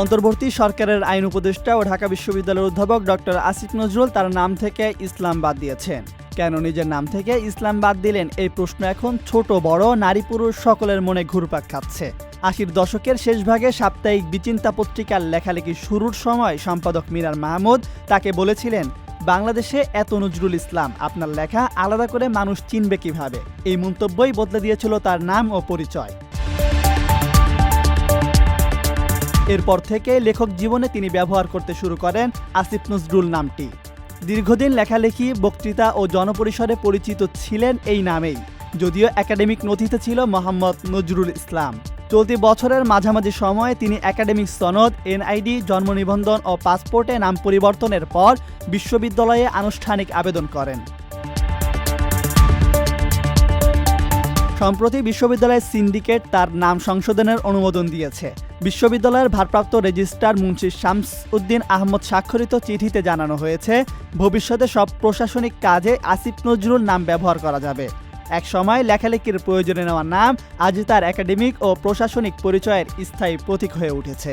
অন্তর্বর্তী সরকারের আইন উপদেষ্টা ও ঢাকা বিশ্ববিদ্যালয়ের অধ্যাপক ডক্টর আসিফ নজরুল তার নাম থেকে ইসলাম বাদ দিয়েছেন। কেন নিজের নাম থেকে ইসলাম বাদ দিলেন? এই প্রশ্ন এখন ছোট, বড়, নারী, পুরুষ, সকলের মনে ঘুরপাক খাচ্ছে। আশির দশকের শেষ ভাগে সাপ্তাহিক বিচিন্তা পত্রিকার লেখালেখি শুরুর সময় সম্পাদক মিরার মাহমুদ তাকে বলেছিলেন, বাংলাদেশে এত নজরুল ইসলাম, আপনার লেখা আলাদা করে মানুষ চিনবে কীভাবে? এই মন্তব্যই বদলে দিয়েছিল তার নাম ও পরিচয়। এরপর থেকে লেখক জীবনে তিনি ব্যবহার করতে শুরু করেন আসিফ নজরুল নামটি। দীর্ঘদিন লেখালেখি, বক্তৃতা ও জনপরিসরে পরিচিত ছিলেন এই নামেই, যদিও একাডেমিক নথিতে ছিল মোহাম্মদ নজরুল ইসলাম। চলতি বছরের মাঝামাঝি সময়ে তিনি একাডেমিক সনদ, এনআইডি জন্ম নিবন্ধন ও পাসপোর্টে নাম পরিবর্তনের পর বিশ্ববিদ্যালয়ে আনুষ্ঠানিক আবেদন করেন। সম্প্রতি বিশ্ববিদ্যালয়ের সিন্ডিকেট তার নাম সংশোধনের অনুমোদন দিয়েছে। বিশ্ববিদ্যালয়ের ভারপ্রাপ্ত রেজিস্ট্রার মুন্সি শামস উদ্দিন আহমদ স্বাক্ষরিত চিঠিতে জানানো হয়েছে, ভবিষ্যতে সব প্রশাসনিক কাজে আসিফ নজরুল নাম ব্যবহার করা যাবে। এক সময় লেখালেখির প্রয়োজনে নেওয়া নাম আজ তার একাডেমিক ও প্রশাসনিক পরিচয়ের স্থায়ী প্রতীক হয়ে উঠেছে।